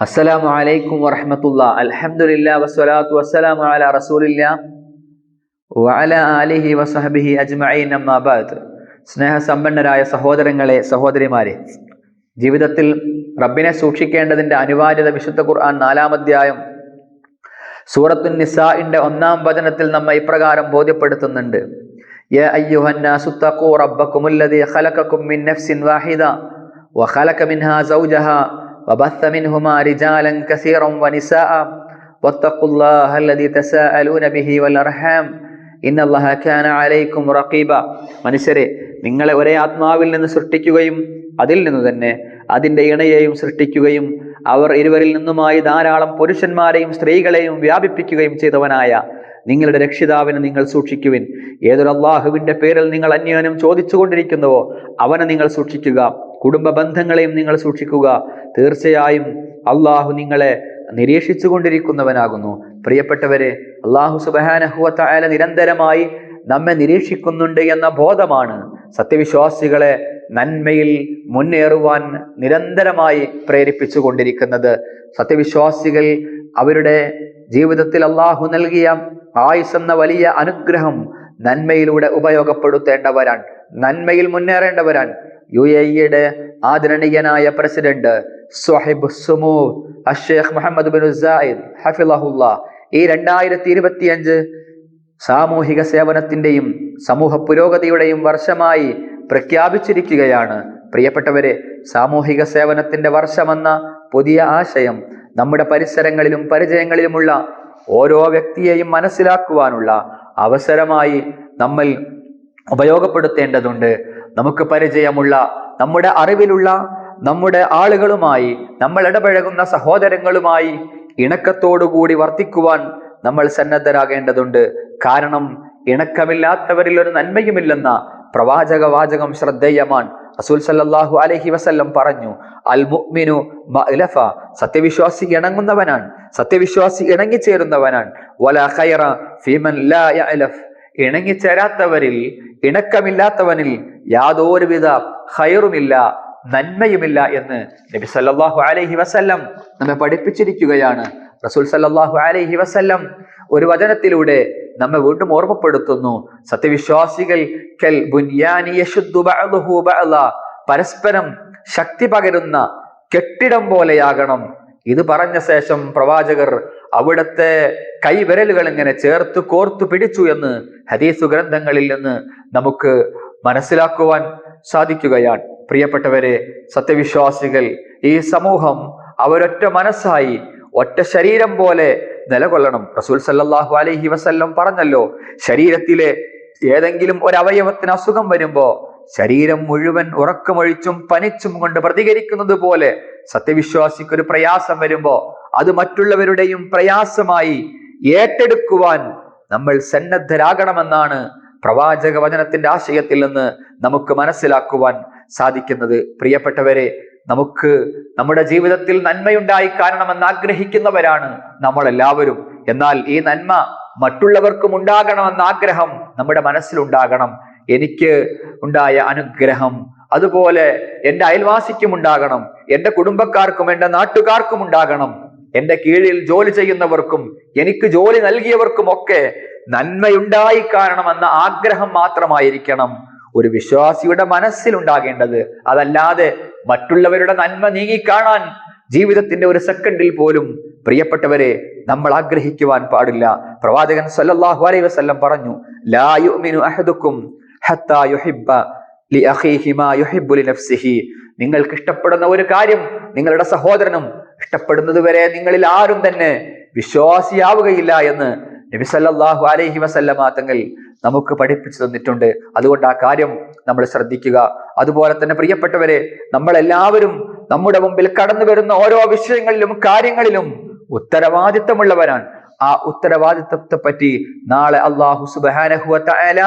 അസ്സലാമു അലൈക്കും വറഹമത്തുള്ള. അൽഹംദുലില്ലാ വസ്സലാത്തു വസ്സലാമു അലാ റസൂലില്ല. വഅല ആലിഹി വസഹബിഹി അജ്മഈൻ. അമ്മാ സ്നേഹ സ്നേഹസമ്പന്നരായ സഹോദരങ്ങളെ സഹോദരിമാരെ ജീവിതത്തിൽ റബ്ബിനെ സൂക്ഷിക്കേണ്ടതിന്റെ അനിവാര്യത വിശുദ്ധ ഖുർആൻ നാലാമധ്യായം സൂറത്തു നിസാഇന്റെ ഒന്നാം വചനത്തിൽ നമ്മെ ഇപ്രകാരം ബോധ്യപ്പെടുത്തുന്നുണ്ട്. യാ അയ്യുഹന്നാസു തഖൂ റബ്ബക്കുമുല്ലദീ ഖലഖകും മിൻ നഫ്സിൻ വാഹിദ വഖലഖ മിൻഹാ സൗജഹാ. وبث منهما رجالا كثيرا ونساء واتقوا الله الذي تساءلون به والأرحام إن الله كان عليكم رقيبا മനുഷ്യരെ നിങ്ങളെ ഒരേ ആത്മാവിൽ നിന്ന് സൃഷ്ടിക്കുകയും അതിൽ നിന്ന് തന്നെ അതിൻ്റെ ഇണയെയും സൃഷ്ടിക്കുകയും അവർ ഇരുവരിൽ നിന്നുമായി ധാരാളം പുരുഷന്മാരെയും സ്ത്രീകളെയും വ്യാപിപ്പിക്കുകയും ചെയ്തവനായ നിങ്ങളുടെ രക്ഷിതാവിനെ നിങ്ങൾ സൂക്ഷിക്കുവിൻ. ഏതൊരു അള്ളാഹുവിന്റെ പേരിൽ നിങ്ങൾ അന്യോന്യം ചോദിച്ചുകൊണ്ടിരിക്കുന്നുവോ അവനെ നിങ്ങൾ സൂക്ഷിക്കുക. കുടുംബ ബന്ധങ്ങളെയും നിങ്ങൾ സൂക്ഷിക്കുക. തീർച്ചയായും അള്ളാഹു നിങ്ങളെ നിരീക്ഷിച്ചു കൊണ്ടിരിക്കുന്നവനാകുന്നു പ്രിയപ്പെട്ടവരെ അള്ളാഹു സുബാനഹുവല നിരന്തരമായി നമ്മെ നിരീക്ഷിക്കുന്നുണ്ട് എന്ന ബോധമാണ് സത്യവിശ്വാസികളെ നന്മയിൽ മുന്നേറുവാൻ നിരന്തരമായി പ്രേരിപ്പിച്ചു കൊണ്ടിരിക്കുന്നത് സത്യവിശ്വാസികൾ അവരുടെ ജീവിതത്തിൽ അള്ളാഹു നൽകിയ ആയുസ് എന്ന വലിയ അനുഗ്രഹം നന്മയിലൂടെ ഉപയോഗപ്പെടുത്തേണ്ടവരാൻ നന്മയിൽ മുന്നേറേണ്ടവരാൻ യു എ ഇയുടെ ആദരണീയനായ പ്രസിഡന്റ് സുഹൈബ് സുമൂ അഷേഖ് മുഹമ്മദ് ബിൻ സായിദ് ഹഫിലഹുല്ല ഈ രണ്ടായിരത്തി ഇരുപത്തിയഞ്ച് സാമൂഹിക സേവനത്തിന്റെയും സമൂഹ പുരോഗതിയുടെയും വർഷമായി പ്രഖ്യാപിച്ചിരിക്കുകയാണ്. പ്രിയപ്പെട്ടവരെ സാമൂഹിക സേവനത്തിന്റെ വർഷമെന്ന പുതിയ ആശയം നമ്മുടെ പരിസരങ്ങളിലും പരിചയങ്ങളിലുമുള്ള ഓരോ വ്യക്തിയെയും മനസ്സിലാക്കുവാനുള്ള അവസരമായി നമ്മൾ ഉപയോഗപ്പെടുത്തേണ്ടതുണ്ട്. നമുക്ക് പരിചയമുള്ള നമ്മുടെ അറിവിലുള്ള നമ്മുടെ ആളുകളുമായി നമ്മൾ ഇടപഴകുന്ന സഹോദരങ്ങളുമായി ഇണക്കത്തോടുകൂടി വർത്തിക്കുവാൻ നമ്മൾ സന്നദ്ധരാകേണ്ടതുണ്ട്. കാരണം ഇണക്കമില്ലാത്തവരിൽ ഒരു നന്മയുമില്ലെന്ന പ്രവാചക വാചകം ശ്രദ്ധേയമാണ്. റസൂൽ സല്ലാഹു അലഹി വസല്ലം പറഞ്ഞു അൽ മുഅ്മിനു മഅലഫ. സത്യവിശ്വാസി ഇണങ്ങുന്നവനാണ് സത്യവിശ്വാസി ഇണങ്ങിച്ചേരുന്നവനാണ്. വല ഖൈറ ഫീമൻ ലാ യഅലഫ്. ഇണങ്ങിച്ചേരാത്തവരിൽ ഇണക്കമില്ലാത്തവനിൽ യാതൊരുവിധ ഖൈറുമില്ല നന്മയുമില്ല എന്ന് നബി സല്ലല്ലാഹു അലൈഹി വസല്ലം നമ്മെ പഠിപ്പിച്ചിരിക്കുകയാണ്. റസൂൽ സല്ലല്ലാഹു അലൈഹി വസല്ലം ഒരു വചനത്തിലൂടെ നമ്മെ വീണ്ടും ഓർമ്മപ്പെടുത്തുന്നു. സത്യവിശ്വാസികൾ കൽ പരസ്പരം ശക്തി പകരുന്ന കെട്ടിടം പോലെയാകണം. ഇത് പറഞ്ഞ ശേഷം പ്രവാചകർ അവിടുത്തെ കൈവിരലുകൾ ഇങ്ങനെ ചേർത്ത് കോർത്തു പിടിച്ചു എന്ന് ഹദീസു ഗ്രന്ഥങ്ങളിൽ നിന്ന് നമുക്ക് മനസ്സിലാക്കുവാൻ സാധിക്കുകയാണ്. പ്രിയപ്പെട്ടവരെ സത്യവിശ്വാസികൾ ഈ സമൂഹം അവരൊറ്റ മനസ്സായി ഒറ്റ ശരീരം പോലെ നിലകൊള്ളണം. റസൂൽ സല്ലാഹു അലൈഹി വസല്ലം പറഞ്ഞല്ലോ ശരീരത്തിലെ ഏതെങ്കിലും ഒരു അവയവത്തിന് അസുഖം വരുമ്പോ ശരീരം മുഴുവൻ ഉറക്കമൊഴിച്ചും പനിച്ചും കൊണ്ട് പ്രതികരിക്കുന്നത് പോലെ സത്യവിശ്വാസിക്ക് ഒരു പ്രയാസം വരുമ്പോ അത് മറ്റുള്ളവരുടെയും പ്രയാസമായി ഏറ്റെടുക്കുവാൻ നമ്മൾ സന്നദ്ധരാകണമെന്നാണ് പ്രവാചക വചനത്തിന്റെ ആശയത്തിൽ നിന്ന് നമുക്ക് മനസ്സിലാക്കുവാൻ സാധിക്കുന്നത്. പ്രിയപ്പെട്ടവരെ നമുക്ക് നമ്മുടെ ജീവിതത്തിൽ നന്മയുണ്ടായി കാരണമെന്ന് ആഗ്രഹിക്കുന്നവരാണ് നമ്മൾ എല്ലാവരും എന്നാൽ ഈ നന്മ മറ്റുള്ളവർക്കും ഉണ്ടാകണമെന്ന ആഗ്രഹം നമ്മുടെ മനസ്സിലുണ്ടാകണം. എനിക്ക് ഉണ്ടായ അനുഗ്രഹം അതുപോലെ എന്റെ അയൽവാസിക്കും ഉണ്ടാകണം എന്റെ കുടുംബക്കാർക്കും എന്റെ നാട്ടുകാർക്കും ഉണ്ടാകണം. എന്റെ കീഴിൽ ജോലി ചെയ്യുന്നവർക്കും എനിക്ക് ജോലി നൽകിയവർക്കും ഒക്കെ നന്മയുണ്ടായി കാണണമെന്ന ആഗ്രഹം മാത്രമായിരിക്കണം. ഒരു വിശ്വാസിയുടെ മനസ്സിലുണ്ടാകേണ്ടത് അതല്ലാതെ മറ്റുള്ളവരുടെ നന്മ നീങ്ങിക്കാണാൻ ജീവിതത്തിന്റെ ഒരു സെക്കൻഡിൽ പോലും പ്രിയപ്പെട്ടവരെ നമ്മൾ ആഗ്രഹിക്കുവാൻ പാടില്ല. പ്രവാചകൻ സല്ലല്ലാഹു അലൈഹി വസല്ലം പറഞ്ഞു ലാ ഹത്താ യുഹിബ്ബ ലി അഖീഹി മാ യുഹിബ്ബു ലി നഫ്സിഹി. നിങ്ങൾക്ക് ഇഷ്ടപ്പെടുന്ന ഒരു കാര്യം നിങ്ങളുടെ സഹോദരനും ഇഷ്ടപ്പെടുന്നത് വരെ നിങ്ങളിൽ ആരും തന്നെ വിശ്വാസിയാവുകയില്ല എന്ന് നബി സല്ലല്ലാഹു അലൈഹി വസല്ലമ തങ്ങൾ നമുക്ക് പഠിപ്പിച്ചു തന്നിട്ടുണ്ട്. അതുകൊണ്ട് ആ കാര്യം നമ്മൾ ശ്രദ്ധിക്കുക. അതുപോലെ തന്നെ പ്രിയപ്പെട്ടവരെ നമ്മളെല്ലാവരും നമ്മുടെ മുമ്പിൽ കടന്നു വരുന്ന ഓരോ വിഷയങ്ങളിലും കാര്യങ്ങളിലും ഉത്തരവാദിത്തമുള്ളവരാണ്. ആ ഉത്തരവാദിത്തത്തെ പറ്റി നാളെ അള്ളാഹു സുബാനഹുല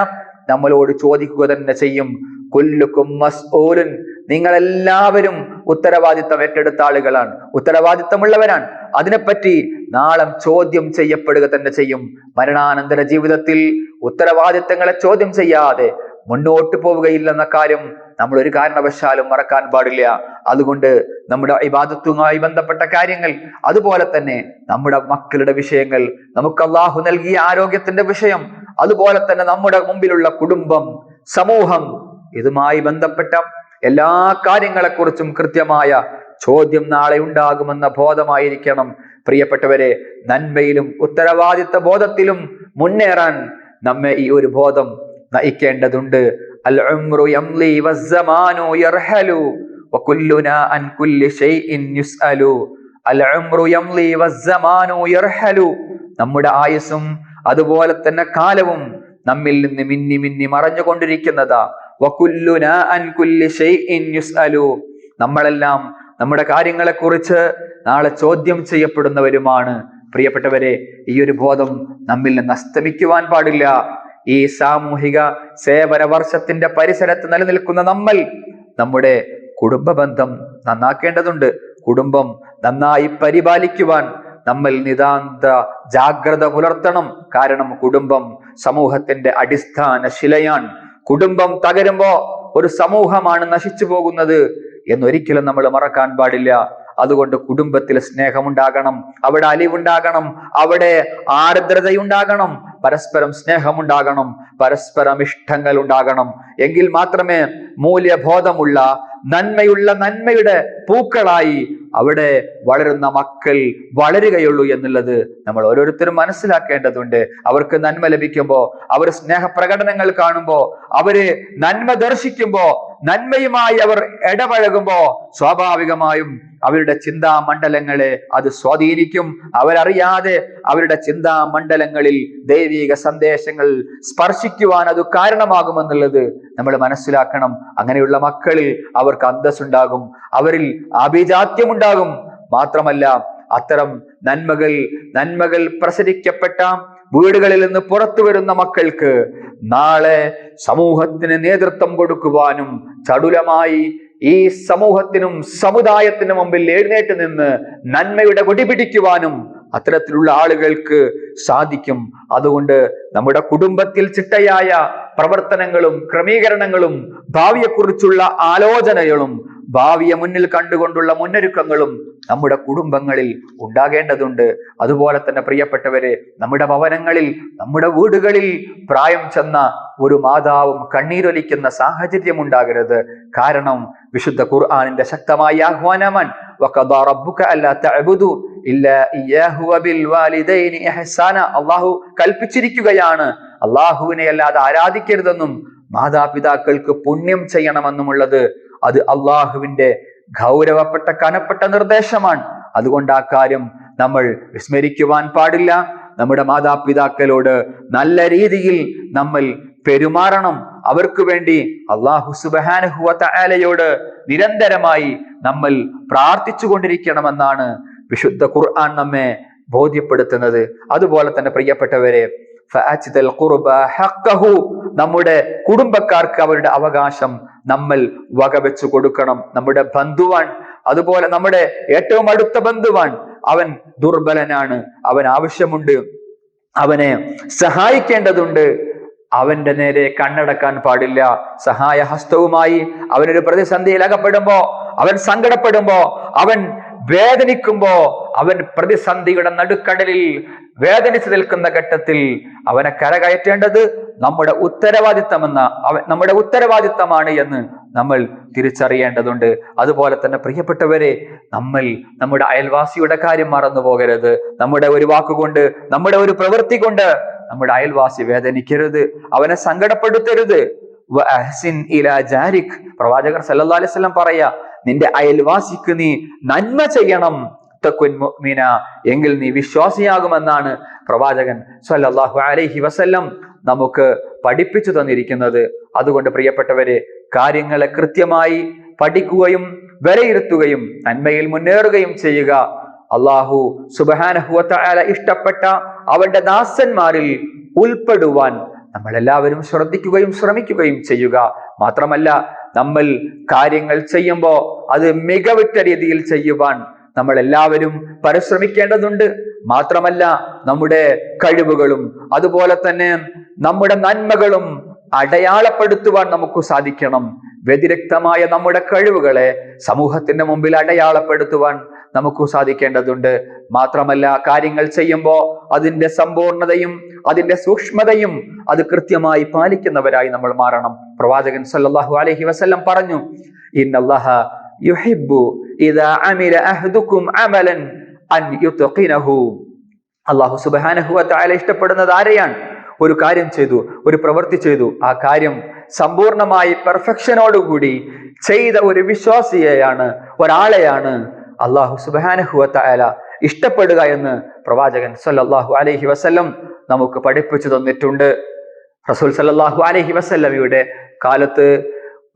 നമ്മളോട് ചോദിക്കുക തന്നെ ചെയ്യും. കൊല്ലുക്കും മസ്ഊലുൻ. നിങ്ങളെല്ലാവരും ഉത്തരവാദിത്തം ഏറ്റെടുത്ത ആളുകളാണ്. ഉത്തരവാദിത്തമുള്ളവരാണ്. അതിനെപ്പറ്റി നാളെ ചോദ്യം ചെയ്യപ്പെടുക തന്നെ ചെയ്യും. മരണാനന്തര ജീവിതത്തിൽ ഉത്തരവാദിത്തങ്ങളെ ചോദ്യം ചെയ്യാതെ മുന്നോട്ട് പോവുകയില്ലെന്ന കാര്യം നമ്മൾ ഒരു കാരണവശാലും മറക്കാൻ പാടില്ല. അതുകൊണ്ട് നമ്മുടെ ഇബാദത്തുമായി ബന്ധപ്പെട്ട കാര്യങ്ങൾ അതുപോലെ തന്നെ നമ്മുടെ മക്കളുടെ വിഷയങ്ങൾ നമുക്ക് അള്ളാഹു നൽകിയ ആരോഗ്യത്തിന്റെ വിഷയം അതുപോലെ തന്നെ നമ്മുടെ മുമ്പിലുള്ള കുടുംബം സമൂഹം ഇതുമായി ബന്ധപ്പെട്ട എല്ലാ കാര്യങ്ങളെക്കുറിച്ചും കൃത്യമായ ചോദ്യം നാളെ ഉണ്ടാകുമെന്ന ബോധമായിരിക്കണം. പ്രിയപ്പെട്ടവരെ നന്മയിലും ഉത്തരവാദിത്ത ബോധത്തിലും മുന്നേറാൻ നമ്മെ ഈ ഒരു ബോധം നയിക്കേണ്ടതുണ്ട്. അൽ ഉംറു വസ്സമാനു യർഹലു അൻ കുല്ലി ഷൈഇൻ യുസ്അലു. അൽ ഉംറു വസ്സമാനു യർഹലു നമ്മുടെ ആയുസ്സും അതുപോലെ തന്നെ കാലവും നമ്മിൽ നിന്ന് മിന്നി മിന്നി മറഞ്ഞുകൊണ്ടിരിക്കുന്നതാ. വകുല്ലുനാ അൻ കുല്ലി ഷൈഇൻ യുസ്അലു. നമ്മളെല്ലാം നമ്മുടെ കാര്യങ്ങളെക്കുറിച്ച് നാളെ ചോദ്യം ചെയ്യപ്പെടുന്നവരുമാണ്. പ്രിയപ്പെട്ടവരെ ഈ ഒരു ബോധം നമ്മിൽ നിന്ന് അസ്തമിക്കുവാൻ പാടില്ല. ഈ സാമൂഹിക സേവന വർഷത്തിന്റെ പരിസരത്ത് നിലനിൽക്കുന്ന നമ്മൾ നമ്മുടെ കുടുംബ ബന്ധം നന്നാക്കേണ്ടതുണ്ട്. കുടുംബം നന്നായി പരിപാലിക്കുവാൻ നമ്മൾ നിതാന്ത ജാഗ്രത പുലർത്തണം. കാരണം കുടുംബം സമൂഹത്തിന്റെ അടിസ്ഥാന ശിലയാണ് കുടുംബം തകരുമ്പോ ഒരു സമൂഹമാണ് നശിച്ചു പോകുന്നത്. എന്നൊരിക്കലും നമ്മൾ മറക്കാൻ പാടില്ല. അതുകൊണ്ട് കുടുംബത്തിൽ സ്നേഹമുണ്ടാകണം. അവിടെ അലിവുണ്ടാകണം. അവിടെ ആർദ്രതയുണ്ടാകണം. പരസ്പരം സ്നേഹമുണ്ടാകണം. പരസ്പരം ഇഷ്ടങ്ങൾ ഉണ്ടാകണം എങ്കിൽ മാത്രമേ മൂല്യബോധമുള്ള നന്മയുള്ള നന്മയുടെ പൂക്കളായി അവിടെ വളരുന്ന മക്കൾ വളരുകയുള്ളൂ എന്നുള്ളത് നമ്മൾ ഓരോരുത്തരും മനസ്സിലാക്കേണ്ടതുണ്ട്. അവർക്ക് നന്മ ലഭിക്കുമ്പോൾ അവർ സ്നേഹപ്രകടനങ്ങൾ കാണുമ്പോൾ അവർ നന്മ ദർശിക്കുമ്പോൾ നന്മയുമായി അവർ ഇടപഴകുമ്പോ സ്വാഭാവികമായും അവരുടെ ചിന്താ മണ്ഡലങ്ങളെ അത് സ്വാധീനിക്കും. അവരറിയാതെ അവരുടെ ചിന്താ മണ്ഡലങ്ങളിൽ ദൈവിക സന്ദേശങ്ങൾ സ്പർശിക്കുവാൻ അത് കാരണമാകുമെന്നുള്ളത് നമ്മൾ മനസ്സിലാക്കണം. അങ്ങനെയുള്ള മക്കളിൽ അവർക്ക് അന്തസ്സുണ്ടാകും. അവരിൽ അഭിജാത്യമുണ്ടാകും മാത്രമല്ല അത്തരം നന്മകൾ നന്മകൾ പ്രസരിക്കപ്പെട്ട വീടുകളിൽ നിന്ന് പുറത്തു വരുന്ന മക്കൾക്ക് നാളെ സമൂഹത്തിന് നേതൃത്വം കൊടുക്കുവാനും ചടുലമായി ഈ സമൂഹത്തിനും സമുദായത്തിനു മുമ്പിൽ എഴുന്നേറ്റ് നിന്ന് നന്മയുടെ വെടിപിടിക്കുവാനും അത്തരത്തിലുള്ള ആളുകൾക്ക് സാധിക്കും. അതുകൊണ്ട് നമ്മുടെ കുടുംബത്തിൽ ചിട്ടയായ പ്രവർത്തനങ്ങളും ക്രമീകരണങ്ങളും ഭാവിയെക്കുറിച്ചുള്ള ആലോചനകളും ഭാവിയെ മുന്നിൽ കണ്ടുകൊണ്ടുള്ള മുന്നൊരുക്കങ്ങളും നമ്മുടെ കുടുംബങ്ങളിൽ ഉണ്ടാകേണ്ടതുണ്ട്. അതുപോലെ തന്നെ പ്രിയപ്പെട്ടവരെ നമ്മുടെ ഭവനങ്ങളിൽ നമ്മുടെ വീടുകളിൽ പ്രായം ചെന്ന ഒരു മാതാവും കണ്ണീരൊലിക്കുന്ന സാഹചര്യം ഉണ്ടാകരുത്. കാരണം വിശുദ്ധ ഖുർആാനിന്റെ ശക്തമായ ആഹ്വാനമാൻ അള്ളാഹു കൽപ്പിച്ചിരിക്കുകയാണ്. അള്ളാഹുവിനെ അല്ലാതെ ആരാധിക്കരുതെന്നും മാതാപിതാക്കൾക്ക് പുണ്യം ചെയ്യണമെന്നുമുള്ളത് അത് അള്ളാഹുവിന്റെ ഗൗരവപ്പെട്ട കനപ്പെട്ട നിർദ്ദേശമാണ്. അതുകൊണ്ട് ആ കാര്യം നമ്മൾ വിസ്മരിക്കുവാൻ പാടില്ല. നമ്മുടെ മാതാപിതാക്കളോട് നല്ല രീതിയിൽ നമ്മൾ പെരുമാറണം. അവർക്ക് വേണ്ടി അള്ളാഹു സുബാനുഹുവലയോട് നിരന്തരമായി നമ്മൾ പ്രാർത്ഥിച്ചു കൊണ്ടിരിക്കണമെന്നാണ് വിശുദ്ധ ഖുർആൻ നമ്മെ ബോധ്യപ്പെടുത്തുന്നത്. അതുപോലെ തന്നെ പ്രിയപ്പെട്ടവരെ നമ്മുടെ കുടുംബക്കാർക്ക് അവരുടെ അവകാശം നമ്മൾ വകവെച്ചു കൊടുക്കണം. നമ്മുടെ ബന്ധുവാൻ അതുപോലെ നമ്മുടെ ഏറ്റവും അടുത്ത ബന്ധുവാൻ അവൻ ദുർബലനാണ് അവൻ ആവശ്യമുണ്ട് അവനെ സഹായിക്കേണ്ടതുണ്ട്. അവന്റെ നേരെ കണ്ണടക്കാൻ പാടില്ല. സഹായഹസ്തവുമായി അവനൊരു പ്രതിസന്ധിയിൽ അകപ്പെടുമ്പോ അവൻ സങ്കടപ്പെടുമ്പോ അവൻ വേദനിക്കുമ്പോ അവൻ പ്രതിസന്ധിയുടെ നടുക്കടലിൽ വേദനിച്ചു നിൽക്കുന്ന ഘട്ടത്തിൽ അവനെ കരകയറ്റേണ്ടത് നമ്മുടെ ഉത്തരവാദിത്തമെന്ന അവ നമ്മുടെ ഉത്തരവാദിത്തമാണ് എന്ന് നമ്മൾ തിരിച്ചറിയേണ്ടതുണ്ട്. അതുപോലെ തന്നെ പ്രിയപ്പെട്ടവരെ നമ്മൾ നമ്മുടെ അയൽവാസിയുടെ കാര്യം മറന്നു പോകരുത്. നമ്മുടെ ഒരു വാക്കുകൊണ്ട് നമ്മുടെ ഒരു പ്രവൃത്തി കൊണ്ട് നമ്മുടെ അയൽവാസി വേദനിക്കരുത്. അവനെ സങ്കടപ്പെടുത്തരുത്. പ്രവാചകർ സല്ലാ അലൈഹി വസല്ലം പറയാ നിന്റെ അയൽവാസിക്ക് നീ നന്മ ചെയ്യണം മുഅ്മിന. എങ്കിൽ നീ വിശ്വാസിയാകുമെന്നാണ് പ്രവാചകൻ സല്ലല്ലാഹു അലൈഹി വസല്ലം നമുക്ക് പഠിപ്പിച്ചു തന്നിരിക്കുന്നത്. അതുകൊണ്ട് പ്രിയപ്പെട്ടവരെ കാര്യങ്ങളെ കൃത്യമായി പഠിക്കുകയും വിലയിരുത്തുകയും നന്മയിൽ മുന്നേറുകയും ചെയ്യുക. അള്ളാഹു സുബാനഹുവല ഇഷ്ടപ്പെട്ട അവന്റെ ദാസന്മാരിൽ ഉൾപ്പെടുവാൻ നമ്മൾ എല്ലാവരും ശ്രദ്ധിക്കുകയും ശ്രമിക്കുകയും ചെയ്യുക. മാത്രമല്ല നമ്മൾ കാര്യങ്ങൾ ചെയ്യുമ്പോൾ അത് മികവിട്ട രീതിയിൽ ചെയ്യുവാൻ നമ്മൾ എല്ലാവരും പരിശ്രമിക്കേണ്ടതുണ്ട്. മാത്രമല്ല നമ്മുടെ കഴിവുകളും അതുപോലെ തന്നെ നമ്മുടെ നന്മകളും അടയാളപ്പെടുത്തുവാൻ നമുക്ക് സാധിക്കണം. വ്യതിരക്തമായ നമ്മുടെ കഴിവുകളെ സമൂഹത്തിന്റെ മുമ്പിൽ അടയാളപ്പെടുത്തുവാൻ നമുക്ക് സാധിക്കേണ്ടതുണ്ട്. മാത്രമല്ല കാര്യങ്ങൾ ചെയ്യുമ്പോൾ അതിന്റെ സമ്പൂർണതയും അതിന്റെ സൂക്ഷ്മതയും അത് കൃത്യമായി പാലിക്കുന്നവരായി നമ്മൾ മാറണം. പ്രവാചകൻ സല്ലാഹു അലഹി വസല്ലം പറഞ്ഞു അമില അഹ്ദുക്കും അമലൻ അൻ അള്ളാഹു ഇഷ്ടപ്പെടുന്നത് ആരെയാണ്? ഒരു കാര്യം ചെയ്തു ഒരു പ്രവൃത്തി ചെയ്തു. ആ കാര്യം സമ്പൂർണമായി പെർഫെക്ഷനോടുകൂടി ചെയ്ത ഒരു വിശ്വാസിയെയാണ് ഒരാളെയാണ് അള്ളാഹു സുബാനഹുവ തആല ഇഷ്ടപ്പെടുക എന്ന് പ്രവാചകൻ സല്ലാഹു അലഹി വസ്ല്ലം നമുക്ക് പഠിപ്പിച്ചു തന്നിട്ടുണ്ട്. റസൂൽ സല്ലാഹു അലഹി വസ്ല്ലമിയുടെ കാലത്ത്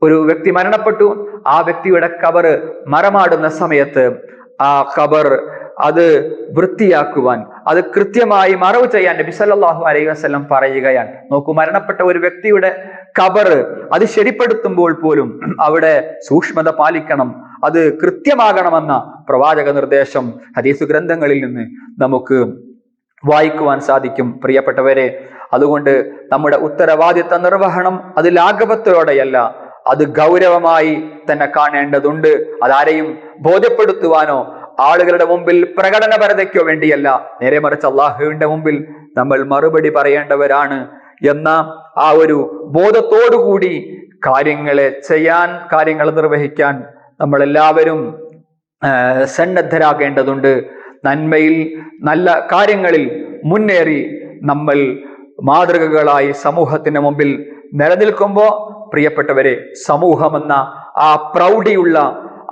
ഒരു വ്യക്തി മരണപ്പെട്ടു. ആ വ്യക്തിയുടെ കബർ മരമാടുന്ന സമയത്ത് ആ കബർ അത് വൃത്തിയാക്കുവാൻ അത് കൃത്യമായി മറവ് ചെയ്യാൻ നബി സല്ലാഹു അലൈഹി വസല്ലം പറയുകയാണ്. നോക്കൂ മരണപ്പെട്ട ഒരു വ്യക്തിയുടെ കബർ അത് ശരിപ്പെടുത്തുമ്പോൾ പോലും അവിടെ സൂക്ഷ്മത പാലിക്കണം. അത് കൃത്യമാകണമെന്ന പ്രവാചക നിർദ്ദേശം ഹദീസ് ഗ്രന്ഥങ്ങളിൽ നിന്ന് നമുക്ക് വായിക്കുവാൻ സാധിക്കും. പ്രിയപ്പെട്ടവരെ അതുകൊണ്ട് നമ്മുടെ ഉത്തരവാദിത്ത നിർവഹണം അത് ലാഘവത്തോടെയല്ല അത് ഗൗരവമായി തന്നെ കാണേണ്ടതുണ്ട്. അതാരെയും ബോധ്യപ്പെടുത്തുവാനോ ആളുകളുടെ മുമ്പിൽ പ്രകടനപരതയ്ക്കോ വേണ്ടിയല്ല. നേരെ മറിച്ച് അള്ളാഹുവിന്റെ മുമ്പിൽ നമ്മൾ മറുപടി പറയേണ്ടവരാണ് എന്ന ആ ഒരു ബോധത്തോടുകൂടി കാര്യങ്ങളെ ചെയ്യാൻ കാര്യങ്ങൾ നിർവഹിക്കാൻ നമ്മൾ എല്ലാവരും സന്നദ്ധരാകേണ്ടതുണ്ട്. നന്മയിൽ നല്ല കാര്യങ്ങളിൽ മുന്നേറി നമ്മൾ മാതൃകകളായി സമൂഹത്തിന് മുമ്പിൽ നിലനിൽക്കുമ്പോൾ പ്രിയപ്പെട്ടവരെ സമൂഹമെന്ന ആ പ്രൗഢിയുള്ള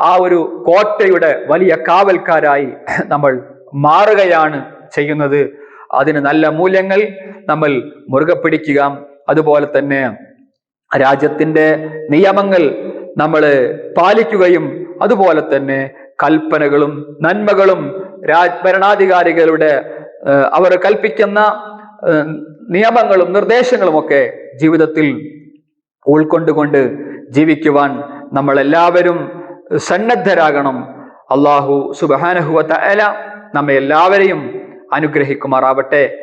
ആ ഒരു കോട്ടയുടെ വലിയ കാവൽക്കാരായി നമ്മൾ മാറുകയാണ് ചെയ്യുന്നത്. അതിന് നല്ല മൂല്യങ്ങൾ നമ്മൾ മുറുകെ പിടിക്കുക അതുപോലെ തന്നെ രാജ്യത്തിന്റെ നിയമങ്ങൾ നമ്മൾ പാലിക്കുകയും അതുപോലെ തന്നെ കൽപ്പനകളും നന്മകളും രാജ് ഭരണാധികാരികളുടെ അവർ കൽപ്പിക്കുന്ന നിയമങ്ങളും നിർദ്ദേശങ്ങളും ഒക്കെ ജീവിതത്തിൽ ഉൾക്കൊണ്ടുകൊണ്ട് ജീവിക്കുവാൻ നമ്മളെല്ലാവരും സന്നദ്ധരാകണം. അള്ളാഹു സുബാനഹുവ തആല നമ്മെ എല്ലാവരെയും അനുഗ്രഹിക്കുമാറാവട്ടെ.